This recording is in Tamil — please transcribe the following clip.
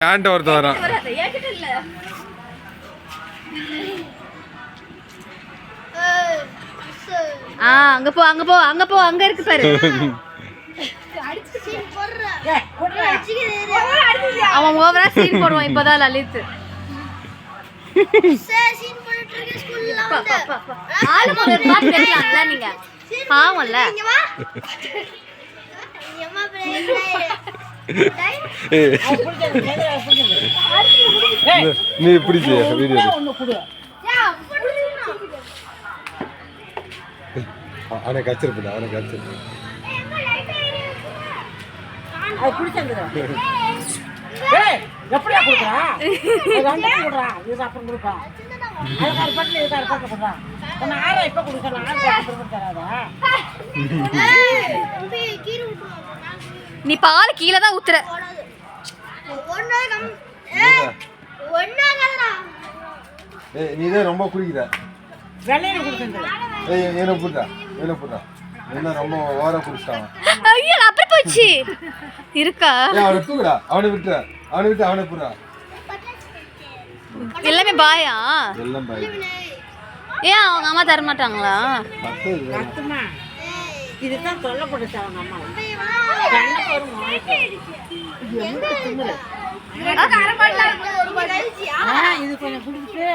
ஏன்ட்ட ஒருத்தன் வரான் வராது என்கிட்ட இல்ல ஆ அங்க போ அங்க போ அங்க போ அங்க இருக்கு பாரு. அவன் ஓவரா சீன் போடுவான் இப்பதான் லலித் பா, பா, பா, பா. ஆளு முதல்ல பார்த்து தெரியலாம்ல நீங்க? பாவம்ல. நீ பிடிச்சி வீடியோ அவனை கச்சிருப்பா அவனை கச்சிருப்பா எப்படியா கொடுக்குறா அப்புறம் கொடுப்பா அதுக்கு பட்டில் இதுக்கு அரை பட்டில் கொடுறா ஆயிரம் இப்போ ஆயிரம் தராதா நீ பால் கீழே தான் ஊத்துற. ஏய் நீ தான் ரொம்ப குடிக்கிற. என்ன போட்டா என்ன போட்டா என்ன ரொம்ப ஓவரா குடிச்சிட்டான் ஐயோ அப்புறம் போச்சு இருக்கா? அவனை தூக்குடா அவனை விட்டுற அவனை விட்டு அவனை போடுறா. எல்லாமே பாயா? எல்லாம் பாய். ஏன் அவங்க அம்மா தர மாட்டாங்களா இதுதான் அவங்க அம்மா இது கொஞ்சம் குடிச்சிட்டு.